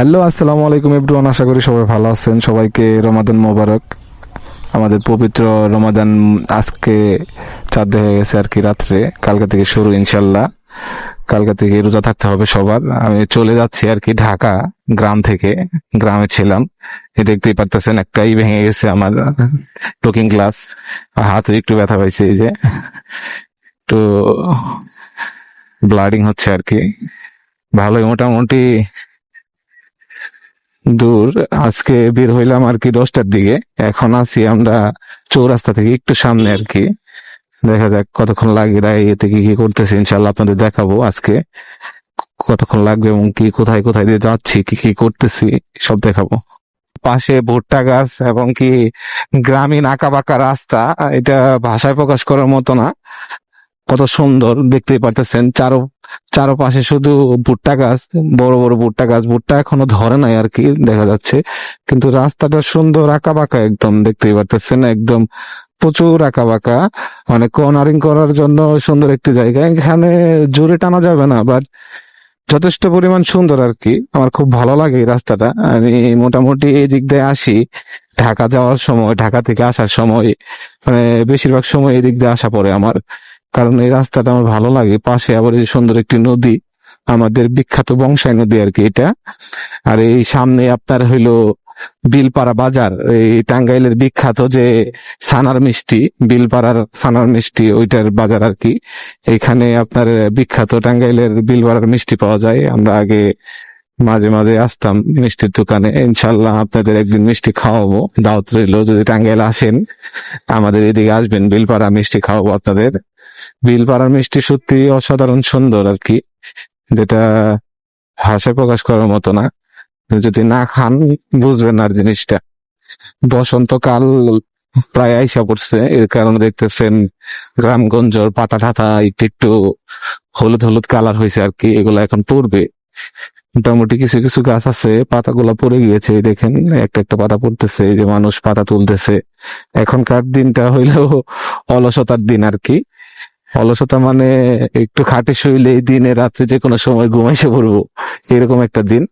Hello, আসসালামু আলাইকুম everyone, আশা করি সবাই ভালো আছেন। সবাইকে রমাদান মোবারক। আমাদের পবিত্র রমাদান আজকে চাঁদ হয়ে গেছে আর কি রাত্রে, কালকে থেকে শুরু ইনশাল্লাহ। কালকে থেকে রোজা থাকতে হবে সবার। আমি চলে যাচ্ছি আর কি ঢাকা, গ্রাম থেকে, গ্রামে ছিলাম। এই দেখতেই পারতেছেন, একটাই ভেঙে গেছে আমার টুকিং গ্লাস হাতে একটু ব্যথা পাইছে এই যে। তো ব্লাডিং হচ্ছে আর কি। ভালোই, মোটামুটি দূর, আজকে বের হইলাম আর কি দশটার দিকে। এখন আছি আমরা চৌরাস্তা থেকে একটু সামনে আর কি। দেখা যাক কতক্ষণ লাগে এ থেকে কি করতেছি ইনশাল্লাহ আপনাদের দেখাবো আজকে। কতক্ষণ লাগবে এবং কি, কোথায় কোথায় দিয়ে যাচ্ছি, কি কি করতেছি, সব দেখাবো। পাশে ভুট্টা গাছ এবং কি গ্রামীণ আঁকা বাঁকা রাস্তা, এটা ভাষায় প্রকাশ করার মতো না। কত সুন্দর দেখতেই পারতেছেন। চারো, চারপাশে শুধু ভুট্টা গাছ, বড় বড় ভুট্টা গাছ। ভুট্টা এখনও ধরে নাই আর কি, দেখা যাচ্ছে। কিন্তু রাস্তাটা সুন্দর আঁকা বাঁকা একদম, দেখতেই পারতেছেন, একদম প্রচুর আঁকা বাঁকা মানে কর্নারিং করার জন্য সুন্দর একটি জায়গা। এখানে জোরে টানা যাবে না বাট যথেষ্ট পরিমাণ সুন্দর আর কি। আমার খুব ভালো লাগে এই রাস্তাটা। আমি মোটামুটি এই দিক দিয়ে আসি। ঢাকা যাওয়ার সময়, ঢাকা থেকে আসার সময় মানে বেশিরভাগ সময় এই দিক দিয়ে আসা পড়ে আমার। কারণ এই রাস্তাটা আমার ভালো লাগে। পাশে আবার এই সুন্দর একটি নদী, আমাদের বিখ্যাত বংশাই নদী আর কি এটা। আর এই সামনে আপনার হইল বিলপাড়া বাজার, এই টাঙ্গাইলের বিখ্যাত যে সানার মিষ্টি, বিলপাড়ার সানার মিষ্টি, ওইটার বাজার আর কি। এখানে আপনার বিখ্যাত টাঙ্গাইলের বিলপাড়ার মিষ্টি পাওয়া যায়। আমরা আগে মাঝে মাঝে আসতাম মিষ্টির দোকানে। ইনশাল্লাহ আপনাদের একদিন মিষ্টি খাওয়াবো। দাওয়াত রইল, যদি টাঙ্গাইল আসেন, আমাদের এদিকে আসবেন, বিলপাড়া মিষ্টি খাওয়াবো আপনাদের। বিলপাড়ার মিষ্টি সত্যি অসাধারণ সুন্দর আর কি, যেটা ভাষায় প্রকাশ করার মতো না। যদি না খান, বুঝবেন আর জিনিসটা। বসন্তকাল প্রায় আইসা পড়ছে, এর কারণে দেখতেছেন গ্রামগঞ্জর পাতা ঠাতা একটু একটু হলুদ হলুদ কালার হয়েছে আর কি, এগুলো এখন পড়বে। মোটামুটি কিছু কিছু গাছ আছে, পাতাগুলো পড়ে গিয়েছে, দেখেন একটা একটা পাতা পড়তেছে যে মানুষ পাতা তুলতেছে। এখনকার দিনটা হইল অলসতার দিন আর কি। অলসতা মানে একটু খাটে শুইলে দিনে রাত্রে যে কোনো সময় ঘুমাইসে পড়ব, এরকম একটা দিন।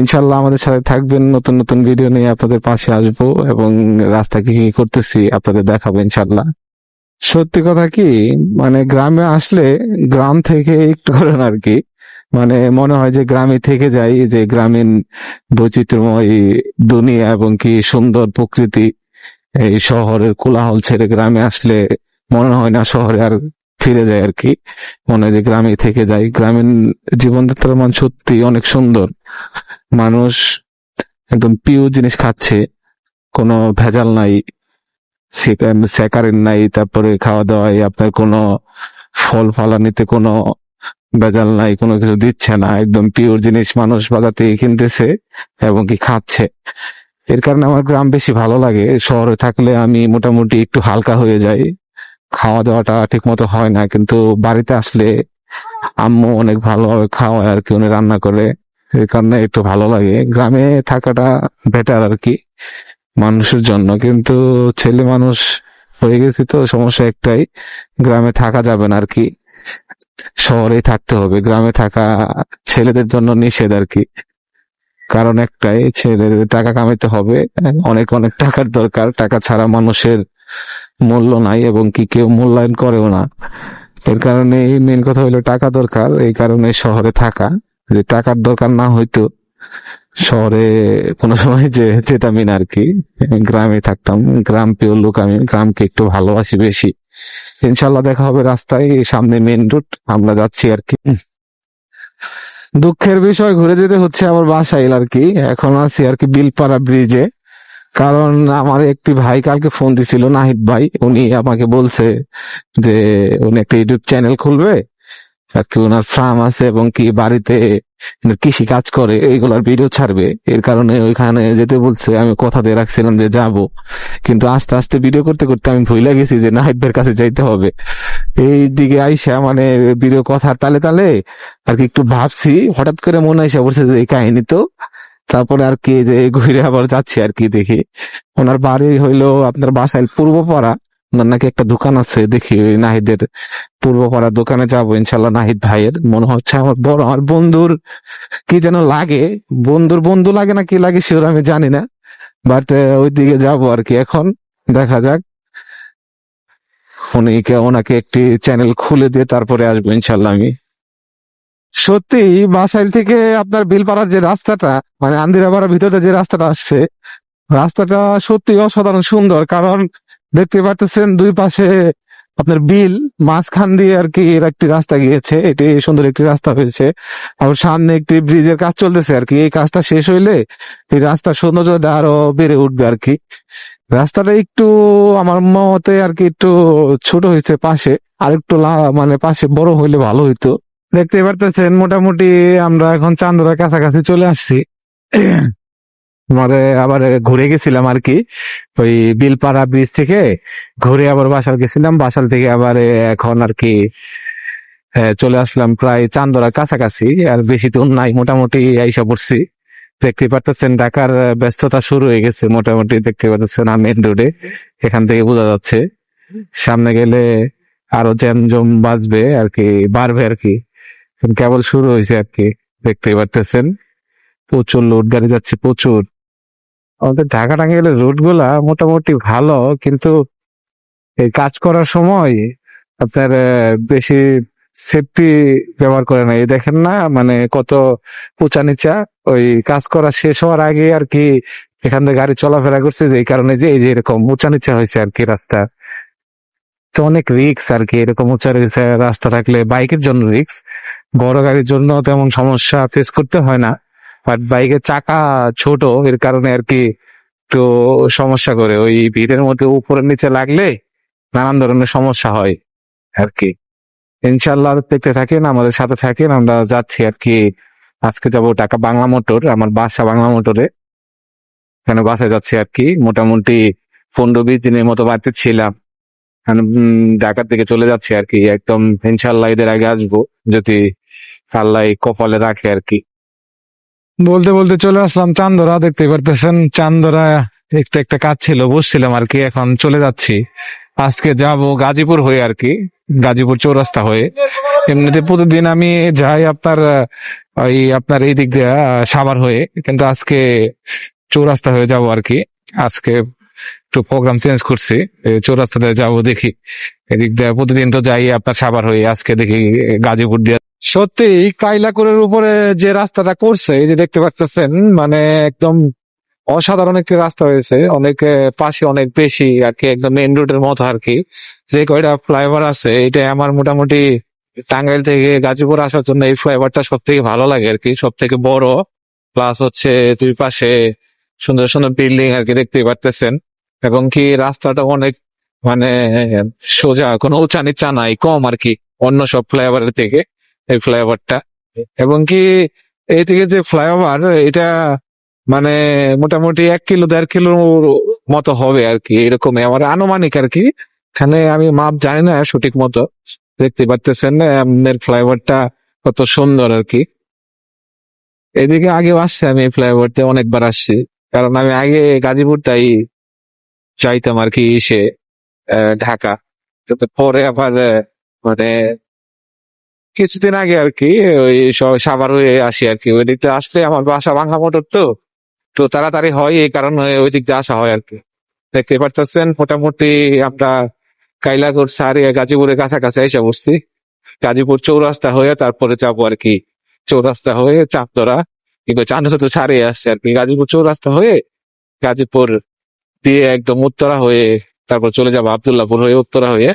ইনশাল্লাহ আমাদের সাথে থাকবেন, নতুন নতুন ভিডিও নিয়ে আপনাদের পাশে আসব এবং রাস্তা কি কি করতেছি আপনাদের দেখাবো ইনশাল্লাহ সত্যি কথা কি মানে গ্রামে আসলে গ্রাম থেকে একটু করেন আর কি মানে মনে হয় যে গ্রামে থেকে যাই, যে গ্রামীণ বৈচিত্র্যময় দুনিয়া এবং কি সুন্দর প্রকৃতি, এই শহরের কোলাহল ছেড়ে গ্রামে আসলে মনে হয় না শহরে আর ফিরে যায় আর কি। মনে হয় যে গ্রামে থেকে যাই গ্রামীণ জীবনযাত্রার মান সত্যি অনেক সুন্দর। মানুষ একদম পিওর জিনিস খাচ্ছে। কোনো ভেজাল নাই। স্যাকারিন নাই। তারপরে খাওয়া দাওয়ায় আপনার কোনো ফল ফলানিতে কোনো ভেজাল নাই, কোনো কিছু দিচ্ছে না। একদম পিওর জিনিস মানুষ বাজার থেকে কিনতেছে এবং কি খাচ্ছে। এর কারণে আমার গ্রাম বেশি ভালো লাগে। শহরে থাকলে আমি মোটামুটি একটু হালকা হয়ে যাই। খাওয়া দাওয়াটা ঠিক মতো হয় না, কিন্তু বাড়িতে আসলে আম্মু অনেক ভালোভাবে খাওয়ায় আর কি, উনি রান্না করে। এই কারণে একটু ভালো লাগে। গ্রামে থাকাটা বেটার আর কি, মানুষের জন্য। কিন্তু ছেলে মানুষ হয়ে গেছি তো, সমস্যা একটাই, গ্রামে থাকা যাবে না আর কি। শহরেই থাকতে হবে। গ্রামে থাকা ছেলেদের জন্য নিষেধ আর কি। কারণ একটাই, ছেলেদের টাকা কামাইতে হবে। অনেক অনেক টাকার দরকার। টাকা ছাড়া মানুষের মূল্য নাই এবং কি কেউ মূল্যায়ন করেও না। এর কারণে এই মেন কথা হলো টাকা দরকার, এই কারণে শহরে থাকা। যদি টাকার দরকার না হইতো, শহরে কোনো সময় যে যেতামই না আর কি, গ্রামে থাকতাম। গ্রাম প্রিয় লোক আমি, গ্রামকে একটু ভালোবাসি বেশি। ইনশাল্লাহ দেখা হবে রাস্তায়, সামনে মেন রুট আমরা যাচ্ছি আর কি। দুঃখের বিষয়, ঘুরে যেতে হচ্ছে আমার বাসাইল আর কি। এখন আছি আর কি বিলপাড়া ব্রিজে কারণ আমার একটি ভাই কালকে ফোন দিছিল, নাহিদ ভাই। উনি আমাকে বলছে যে, উনি একটা ইউটিউব চ্যানেল খুলবে কি ওনার ফার্ম আছে এবং কি বাড়িতে কৃষি কাজ করে, এইগুলার ভিডিও ছাড়বে। এর কারণে ওইখানে যেতে বলছে, আমি কথা দিয়ে রাখছিলাম যে যাব। কিন্তু আস্তে আস্তে ভিডিও করতে করতে আমি ভুলে গেছি যে নাহিদ ভাইয়ের কাছে যাইতে হবে। এই দিকে আইসা মানে ভিডিও কথা তালে তালে আর কি একটু ভাবছি, হঠাৎ করে মনে আইসা বলছে যে এই কাহিনী তো তারপরে আর কি যে ঘুরে আবার যাচ্ছি আর কি দেখি। ওনার বাড়ি হইল আপনার বাসায় পূর্বপাড়া। ওনার নাকি একটা দোকান আছে, দেখি নাহিদের পূর্বপাড়ার দোকানে যাব, ইনশাল্লাহ নাহিদ ভাইয়ের। মনে হচ্ছে আমার বড়, আমার বন্ধুর কি যেন লাগে। বন্ধুর বন্ধু লাগে না কি লাগে সেটা আমি জানি না। বাট ওই দিকে যাব আর কি এখন, দেখা যাক। উনিকে ওনাকে একটি চ্যানেল খুলে দিয়ে তারপরে আসব, ইনশাল্লাহ আমি। সত্যি, বাসাইল থেকে আপনার বিলপাড়ার যে রাস্তাটা মানে আন্দিরাপাড়ার ভিতরে যে রাস্তাটা আসছে, রাস্তাটা সত্যি অসাধারণ সুন্দর, কারণ দেখতে পাচ্ছেন দুই পাশে আপনার বিল, মাঝখান দিয়ে আর কি এর একটি রাস্তা গিয়েছে, এটি সুন্দর একটি রাস্তা হয়েছে, আর সামনে একটি ব্রিজের কাজ চলতেছে আর কি, এই কাজটা শেষ হইলে এই রাস্তার সৌন্দর্যটা আরও বেড়ে উঠবে আর কি। রাস্তাটা একটু আমার মতে আর কি একটু ছোট হয়েছে পাশে আর একটু মানে পাশে বড় হইলে ভালো হইতো। দেখতে পারতেছেন, মোটামুটি আমরা এখন চান্দরার কাছাকাছি চলে আসছি। আবার ঘুরে গেছিলাম আর কি, ওই বিলপাড়া ব্রিজ থেকে। ঘুরে আবার বাসাল গেছিলাম বাসাল থেকে আবার এখন আর কি চলে আসলাম প্রায় চান্দরার কাছাকাছি। আর বেশি দূর নাই, মোটামুটি আইসা পড়ছি। দেখতে পারতেছেন, ঢাকার ব্যস্ততা শুরু হয়ে গেছে, মোটামুটি দেখতে পারতেছেন মেন রোডে এখান থেকে বোঝা যাচ্ছে, সামনে গেলে আরও জ্যাম জম বাজবে আর কি, বাড়বে আর কি। কেবল শুরু হয়েছে আর কি দেখতে পারতেছেন। প্রচুর লোড গাড়ি যাচ্ছে, প্রচুর। আমাদের ঢাকা টাঙ্গাইলের রোডগুলা মোটামুটি ভালো, কিন্তু এই কাজ করার সময় আপনার বেশি সেফটি ব্যবহার করে না এই দেখেন না মানে কত উঁচা নিচা ওই কাজ করা শেষ হওয়ার আগে আর কি এখান থেকে গাড়ি চলাফেরা করছে, যে এই কারণে যে এই যে এরকম উঁচা নিচা হয়েছে আর কি রাস্তা। তো অনেক রিক্স আর কি। এরকম উঁচা রাস্তা থাকলে বাইকের জন্য রিক্স বড় গাড়ির জন্য তেমন সমস্যা ফেস করতে হয় না। বাট বাইকের চাকা ছোট, এর কারণে আর কি একটু সমস্যা করে। ওই ভিড়ের মধ্যে উপরে নিচে লাগলে নানান ধরনের সমস্যা হয় আর কি। ইনশাল্লাহ দেখতে থাকেন, আমাদের সাথে থাকেন। আমরা যাচ্ছি আর কি। আজকে যাব টাকা বাংলা মোটর, আমার বাসা বাংলা মোটরে। এখানে বাসায় যাচ্ছি আর কি। মোটামুটি পনেরো বিশ দিনের মতো বাড়িতে ছিলাম। ঢাকার দিকে চলে যাচ্ছি আর কি। একদম ইনশাল্লাহ এদের আগে আসব, যদি আল্লাহ কপালে রাখে আর কি। বলতে বলতে চলে আসলাম চান্দরা, দেখতে পারতেছেন? চান্দরা একটা একটা কাজ ছিল, বসছিলাম আর কি, এখন চলে যাচ্ছি। আজকে যাব গাজীপুর হয়ে আর কি, গাজীপুর চৌরাস্তা হয়ে। এমনিতে প্রতিদিন আমি যাই আপনার, ওই আপনার এই দিক দিয়ে সাভার হয়ে, কিন্তু আজকে চৌরাস্তা হয়ে যাব আর কি। আজকে একটু প্রোগ্রাম চেঞ্জ করছি। চৌরাস্তাতে যাব দেখি। এদিক দিয়ে প্রতিদিন তো যাই আপনার সাবার হয়ে। আজকে দেখি গাজীপুর দিয়ে সত্যি কাইলাকুরের উপরে যে রাস্তাটা করছে, এই যে দেখতে পাচ্ছেন মানে একদম অসাধারণ একটি রাস্তা হয়েছে। অনেক পাশে অনেক বেশি আর কি, একদম মেইন রোডের মতো আর কি। যে কয়টা ফ্লাইওভার আছে এটা আমার মোটামুটি টাঙ্গাইল থেকে গাজীপুর আসার জন্য এই ফ্লাইওভারটা সব থেকে ভালো লাগে আর কি। সব থেকে বড় প্লাস হচ্ছে দুই পাশে সুন্দর সুন্দর বিল্ডিং আর কি দেখতে পারতেছেন। এবং কি রাস্তাটা অনেক মানে সোজা, কোনো উঁচা নিচা নাই, কম আর কি, অন্য সব ফ্লাইওভারের থেকে এই ফ্লাইওভারটা। এবং কি এই থেকে যে ফ্লাইওভার, এটা মানে মোটামুটি এক কিলো, দেড় কিলো মতো হবে আর কি, এরকমই। আমার আনুমানিক আর কি, এখানে আমি মাপ জানি না সঠিক মতো, দেখতে পারতেছেন আপনার ফ্লাইওভারটা কত সুন্দর আর কি। এদিকে আগেও আসছে আমি এই ফ্লাইওভারতে অনেকবার আসছি, কারণ আমি আগে গাজীপুরটাই চাইতাম আর কি এসে ঢাকা। কিন্তু পরে আবার মানে কিছুদিন আগে আর কি ওই সাভার হয়ে আসি আর কি। ওই আসলে আমার বাসা বাংলা মোটর তো তো তাড়াতাড়ি হয় এই কারণে ওই দিক দিয়ে আসা হয় আর কি। দেখতে পারতেছেন, মোটামুটি আমরা কাইলাগড় সারিয়া গাজীপুরের কাছাকাছি এসে বসছি গাজীপুর চৌরাস্তা হয়ে তারপরে যাব আর কি। চৌরাস্তা হয়ে চাঁদরা কিন্তু চাঁদরা তো ছাড়িয়ে আসছে আর কি। গাজীপুর চৌরাস্তা হয়ে গাজীপুর দিয়ে একদম উত্তরা হয়ে তারপর চলে যাব আবদুল্লাপুর হয়ে উত্তরা হয়ে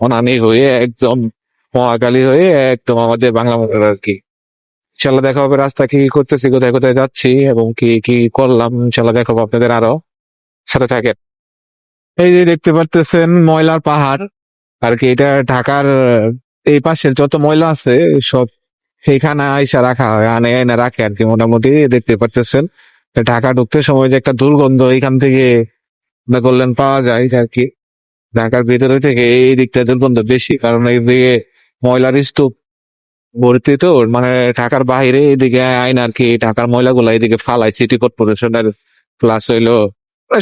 অনানি হয়ে একদম মহাকালী হয়ে একদম আমাদের বাংলা মোটর আর কি। ইনশাল্লাহ দেখা হবে রাস্তা কি করতেছি, কোথায় কোথায় যাচ্ছি এবং কি কি করলাম ইনশাল্লাহ দেখাবো আপনাদের আরও। সাথে থাকেন। এই যে দেখতে পারতেছেন ময়লার পাহাড়, আর কি এটা ঢাকার এই পাশের যত ময়লা আছে সব সেইখানে আইসা রাখা হয়, আনে এনে রাখে আর কি মোটামুটি, দেখতে পারতেছেন। ঢাকা ঢুকতে সময় যে একটা দুর্গন্ধ এখান থেকে করলেন, পাওয়া যায় আর কি। ঢাকার ভিতরে থেকে এই দিকটা দুর্গন্ধ বেশি, কারণ এইদিকে ময়লার স্তূপ ভর্তি তো মানে ঢাকার বাইরে এদিকে আইন আর কি, ঢাকার ময়লাগুলো এদিকে ফালাই সিটি কর্পোরেশনের প্লাস হইল।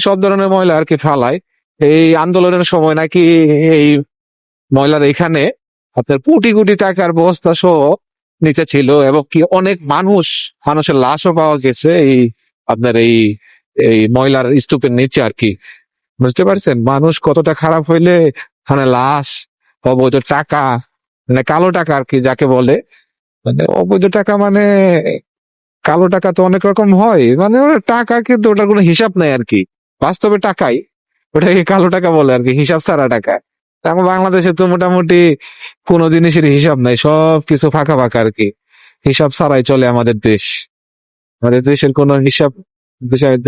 সব ধরনের ময়লা আর কি ফালায়। এই আন্দোলনের সময় নাকি এই ময়লার এখানে আপনার কোটি কোটি টাকার বস্তা সহ নিচে ছিল, এবং কি অনেক মানুষ, মানুষের লাশও পাওয়া গেছে এই আপনার এই এই ময়লার স্তূপের নিচে আর কি। বুঝতে পারছেন? মানুষ কতটা খারাপ হইলে মানে লাশ, অবৈধ টাকা মানে কালো টাকা আর কি যাকে বলে মানে অবৈধ টাকা মানে কালো টাকা তো অনেক রকম হয় মানে টাকা কিন্তু ওটার কোনো হিসাব নাই আর কি, বাস্তবে টাকাই, ওটাকে কালো টাকা বলে আর কি, হিসাব ছাড়া টাকা। আমার বাংলাদেশে তো মোটামুটি কোনো জিনিসের হিসাব নাই, সব কিছু ফাঁকা ফাঁকা আর কি, হিসাব ছাড়াই চলে আমাদের দেশ। আমাদের দেশের কোনো হিসাব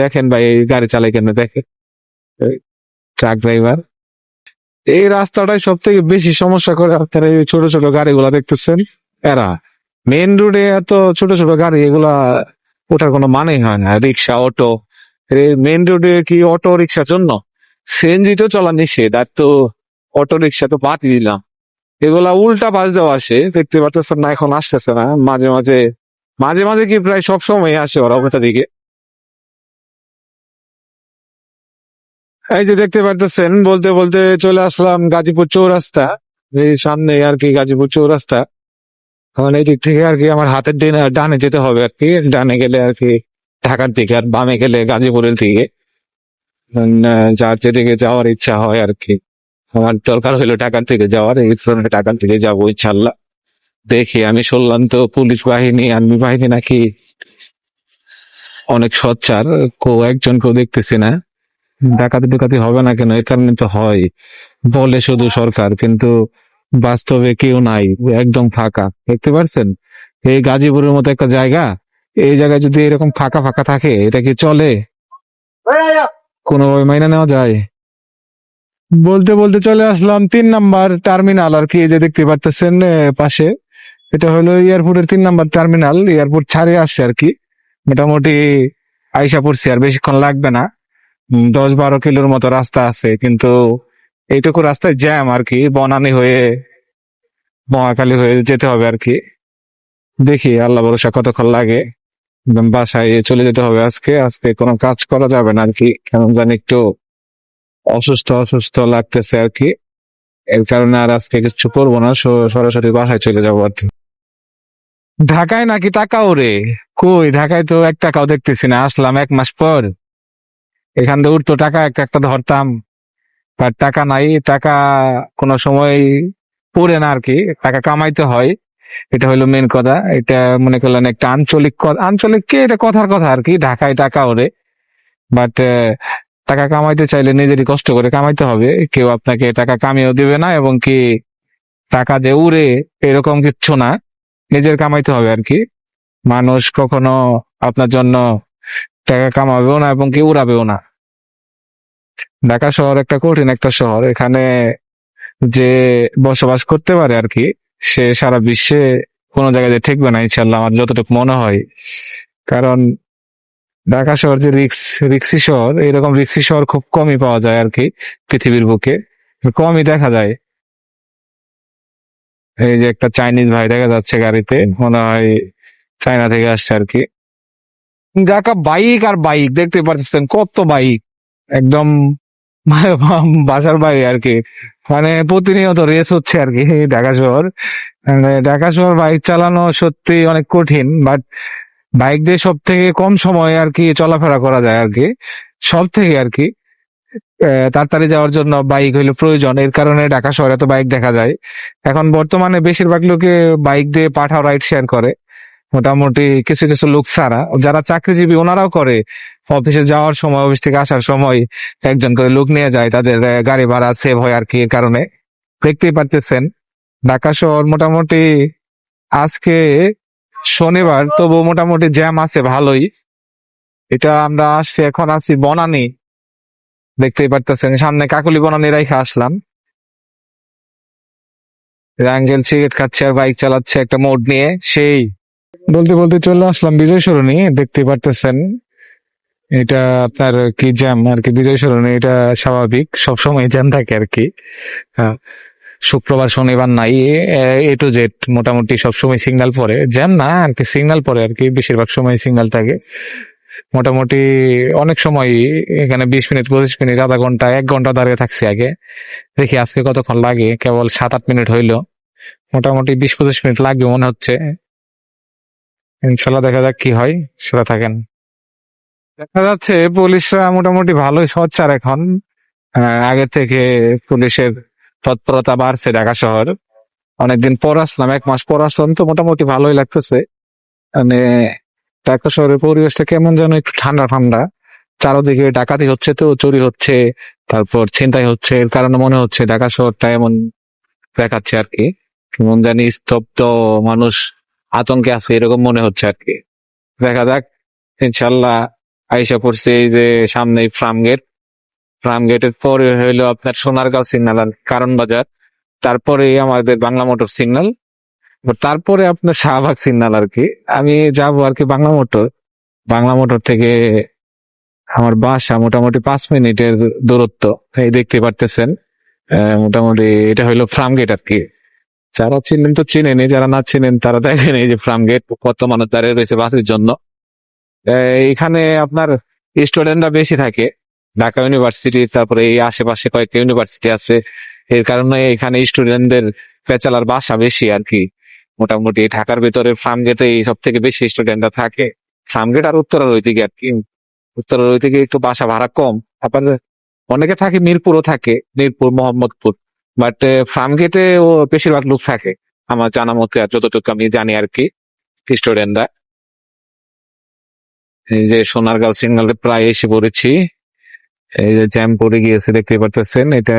দেখেন ভাই, এই গাড়ি চালাই কেন দেখেন? Truck driver. এই রাস্তাটাই সব থেকে বেশি সমস্যা করে আপনারা এই ছোট ছোট গাড়িগুলা দেখতেছেন। এরা মেন রোডে এত ছোট ছোট গাড়ি, এগুলা ওঠার কোনো মানেই হয় না। রিক্সা, অটো মেন রোডে কি অটো রিক্সার জন্য? সিএনজি তো চলা নিষেধ, আর তো অটো রিক্সা তো বাদ দিলাম। এগুলা উল্টা পাশ দেওয়া আসে, দেখতে পাচ্ছেন না, এখন আসতেছে না। মাঝে মাঝে মাঝে মাঝে কি প্রায় সব সময় আসে ওরা ওটা দিকে এই যে দেখতে পারতেছেন, বলতে বলতে চলে আসলাম গাজীপুর চৌরাস্তা এই সামনে আর কি গাজীপুর চৌরাস্তা। এখন এই দিক থেকে আর কি আমার হাতের ডানে- যেতে হবে আর কি, ডানে গেলে আর কি ঢাকার দিকে আর বামে গেলে গাজীপুরের দিকে। যার যেদিকে যাওয়ার ইচ্ছা হয় আর কি। আমার দরকার হলো ঢাকার থেকে যাওয়ার, এই কারণে টাকার থেকে যাব ইনশাল্লাহ দেখি, আমি শুনলাম তো পুলিশ বাহিনী, আর্মি বাহিনী নাকি অনেক সচ্চার, কেউ একজন কেউ দেখতেছি না। ডাকাতি ডাকাতি হবে না কেন? এর কারণে তো হয়। বলে শুধু সরকার, কিন্তু বাস্তবে কেউ নাই, একদম ফাঁকা। দেখতে পারছেন? এই গাজীপুরের মতো একটা জায়গা, এই জায়গায় যদি এরকম ফাঁকা ফাঁকা থাকে, এটা কি চলে? কোনোভাবে মাইনা নেওয়া যায়? বলতে বলতে চলে আসলাম তিন নাম্বার টার্মিনাল, আর কি, এই যে দেখতে পারতেছেন পাশে। এটা হলো এয়ারপোর্টের তিন নাম্বার টার্মিনাল, এয়ারপোর্ট ছাড়ে আসছে, আর কি। মোটামুটি আইসা পড়ছি, আর বেশিক্ষণ লাগবে না। দশ বারো কিলোর মতো রাস্তা আছে, কিন্তু এইটুকু রাস্তায় জ্যাম আর কি, বনানি হয়ে মহাকালী হয়ে যেতে হবে আর কি। দেখি, আল্লাহ ভরসা কতক্ষণ লাগে। বাসায় চলে যেতে হবে আজকে আজকে কোনো কাজ করা যাবে না আর কি, কেমন জানি একটু অসুস্থ অসুস্থ লাগতেছে আর কি। এর কারণে আর আজকে কিছু করব না সরাসরি বাসায় চলে যাব আর কি। ঢাকায় নাকি টাকা ওরে কই, ঢাকায় তো এক টাকাও দেখতেছি না, আসলাম এক মাস পর। এখান থেকে উঠতো টাকা, একটা একটা ধরতাম। আর টাকা নাই, টাকা কোনো সময় পড়ে না আর কি টাকা কামাইতে হয়। এটা হলো মেন কথা। এটা মনে করলেন একটা আঞ্চলিক আঞ্চলিক কে? এটা কথার কথা আর কি ঢাকায় টাকা ওরে। বাট টাকা কামাইতে চাইলে নিজেরই কষ্ট করে কামাইতে হবে। কেউ আপনাকে টাকা কামিয়েও দেবে না এবং কি টাকা যে উড়ে এরকম কিচ্ছু না। নিজের কামাইতে হবে আর কি মানুষ কখনো আপনার জন্য টাকা কামাবেও না এবং কি উড়াবেও না। ঢাকা শহর একটা কঠিন একটা শহর। এখানে যে বসবাস করতে পারে আর কি, সে সারা বিশ্বে কোনো জায়গায় যে ঠেকবে না ইনশাল্লাহ আমার যতটুকু মনে হয়। কারণ ঢাকা শহর যে রিক্স, রিক্সি শহর, এরকম রিক্সি শহর খুব কমই পাওয়া যায় আর কি পৃথিবীর বুকে। কমই দেখা যায়। এই যে একটা চাইনিজ ভাই দেখা যাচ্ছে গাড়িতে, মনে হয় চায়না থেকে আসছে আর কি। যাকা, বাইক আর বাইক দেখতে পাচ্ছেন কত বাইক। একদম বাসার বাইরে আর কি। মানে প্রতিনিয়ত রেস হচ্ছে আর কি ঢাকা শহর। মানে ঢাকা শহর বাইক চালানো সত্যি অনেক কঠিন বাট বাইক দিয়ে সব থেকে কম সময়ে আর কি চলাফেরা করা যায় আর কি। সব থেকে আর কি। তাড়াতাড়ি যাওয়ার জন্য বাইক হইল প্রয়োজন, এর কারণে ঢাকা শহরে তো বাইক দেখা যায়। এখন বর্তমানে বেশিরভাগ লোকে বাইক দিয়ে পাঠাও রাইড শেয়ার করে। মোটামুটি কিছু কিছু লোক ছাড়া, যারা চাকরিজীবী ওনারাও করে। অফিসে যাওয়ার সময়, অফিস থেকে আসার সময় একজন করে লোক নিয়ে যায়, তাদের গাড়ি ভাড়া সেভ হয় আর কি কারণে। দেখতেই পারতেছেন, ঢাকা শহর মোটামুটি আজকে শনিবার, তবু মোটামুটি জ্যাম আছে, ভালোই। এটা আমরা আসছি, এখন আছি বনানি। দেখতেই পারতেছেন, সামনে কাকুলি বনানি রাইখা আসলাম। আঙ্গেল সিগারেট খাচ্ছে আর বাইক চালাচ্ছে একটা মোড নিয়ে, সেই। বলতে বলতে চলে আসলাম বিজয় সরণি দেখতে পারতেছেন। এটা আপনার কি জ্যাম আর কি? বিজয় সরণি এটা স্বাভাবিক সবসময় জ্যাম থাকে আর কি। হ্যাঁ, শুক্রবার শনিবার নাই এ টু জেড মোটামুটি সবসময় সিগন্যাল পরে জ্যাম না আর কি সিগন্যাল পরে আর কি বেশিরভাগ সময় সিগন্যাল থাকে। মোটামুটি অনেক সময় এখানে বিশ মিনিট পঁচিশ মিনিট আধা ঘণ্টা এক ঘণ্টা দাঁড়িয়ে থাকছি আগে। দেখি আজকে কতক্ষণ লাগে কেবল সাত আট মিনিট হইল। মোটামুটি বিশ পঁচিশ মিনিট লাগবে মনে হচ্ছে। ইনশাল্লাহ দেখা যাক কি হয় সেটা থাকেন। দেখা যাচ্ছে পুলিশরা মোটামুটি ভালোই সোচ্চার এখন। আহ, আগের থেকে পুলিশের তৎপরতা বাড়ছে ঢাকা শহর। অনেকদিন পর আসলাম এক মাস পর আসলাম তো মোটামুটি ভালোই লাগতেছে। মানে ঢাকা শহরের পরিবেশটা কেমন যেন একটু ঠান্ডা ঠান্ডা চারোদিকে ডাকাতি হচ্ছে তো চুরি হচ্ছে তারপর ছিনতাই হচ্ছে এর কারণে মনে হচ্ছে ঢাকা শহরটা এমন দেখাচ্ছে আর কি। কেমন জানি স্তব্ধ মানুষ আতঙ্কে আছে এরকম মনে হচ্ছে আর কি। দেখা যাক ইনশাল্লাহ আইসা পড়ছে এই যে সামনে ফার্ম গেট। ফার্ম গেটের পরে হইল আপনার সোনারগাঁও সিগন্যাল আর কারণ বাজার। তারপরে আমাদের বাংলা মোটর সিগন্যাল তারপরে আপনার শাহবাগ সিগন্যাল আর কি। আমি যাব আর কি বাংলা মোটর। বাংলা মোটর থেকে আমার বাসা মোটামুটি পাঁচ মিনিটের দূরত্ব। এই দেখতে পারতেছেন। মোটামুটি এটা হইল ফার্ম গেট আর কি। যারা চিনেন তো চিনেনি যারা না চিনেন তারা দেখেন এই যে ফার্ম গেট। কত মানুষ দাঁড়িয়ে রয়েছে বাসের জন্য। এখানে আপনার স্টুডেন্টরা বেশি থাকে। ঢাকা ইউনিভার্সিটি তারপরে এই আশেপাশে কয়েকটা ইউনিভার্সিটি আছে। এর কারণে এখানে স্টুডেন্টদের পেচালার বাসা বেশি আর কি। মোটামুটি ঢাকার ভেতরে ফার্ম গেটে সব থেকে বেশি স্টুডেন্টরা থাকে। ফার্ম গেট আর উত্তরার ওই দিকে আর কি। উত্তরার ওই দিকে একটু বাসা ভাড়া কম। আবার অনেকে থাকে, মিরপুরও থাকে, মিরপুর, মোহাম্মদপুর। বাট ফার্ম গেটে ও বেশিরভাগ লোক থাকে। আমার জানা মতে যতটুকু আমি জানি আর কি স্টুডেন্টরা এই যে সোনার সোনারগাঁও সিগন্যালে প্রায় এসে পড়েছি। এই যে জ্যাম পড়ে গিয়েছে দেখতে পারতেছেন, এটা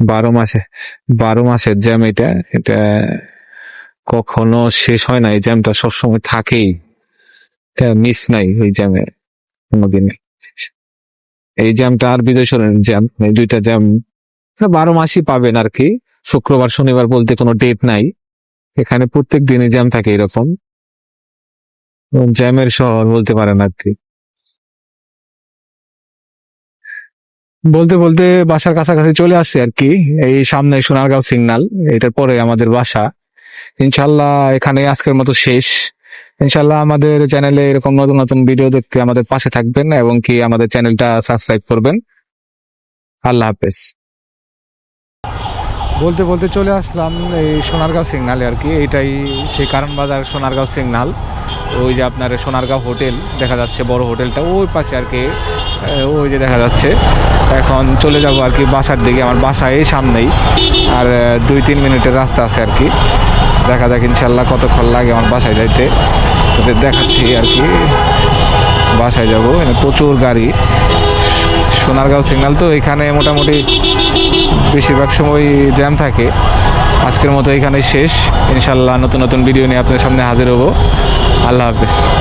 বারো মাসে, বারো মাসের জ্যাম এটা। এটা কখনো শেষ হয় না, এই জ্যামটা সবসময় থাকেই। মিস নাই ওই জ্যামে কোনোদিনে এই জ্যামটা আর বিজয় সরণের জ্যাম, এই দুইটা জ্যাম বারো মাসই পাবেন আর কি। শুক্রবার, শনিবার বলতে কোনো ডেট নাই। এখানে প্রত্যেক দিনই জ্যাম থাকে এরকম। জ্যামের শহর বলতে পারেন আর কি। বলতে বলতে বাসার কাছাকাছি চলে আসছে আর কি। এই সামনে সোনারগাঁও সিগন্যাল, এটার পরে আমাদের বাসা। ইনশাল্লাহ এখানে আজকের মতো শেষ। ইনশাল্লাহ আমাদের চ্যানেলে এরকম নতুন নতুন ভিডিও দেখতে আমাদের পাশে থাকবেন এবং কি আমাদের চ্যানেলটা সাবস্ক্রাইব করবেন। আল্লাহ হাফেজ। বলতে বলতে চলে আসলাম এই সোনারগাঁও সিগনালে আর কি। এটাই সেই কারণ বাজার সোনারগাঁও সিগনাল ওই যে আপনার সোনারগাঁও হোটেল, দেখা যাচ্ছে বড় হোটেলটা, ওই পাশে আর কি ওই যে দেখা যাচ্ছে। এখন চলে যাব আর কি বাসার দিকে, আমার বাসা এই সামনেই। আর দুই তিন মিনিটের রাস্তা আছে আর কি। দেখা যাক ইনশাল্লাহ কতক্ষণ লাগে আমার বাসায় যাইতে। দেখাচ্ছি আর কি। বাসায় যাব প্রচুর গাড়ি। সোনারগাঁও সিগন্যাল তো এখানে মোটামুটি বেশিরভাগ সময় জ্যাম থাকে। আজকের মতো এখানে শেষ। ইনশাল্লাহ নতুন নতুন ভিডিও নিয়ে আপনার সামনে হাজির হব। আল্লাহ হাফিজ।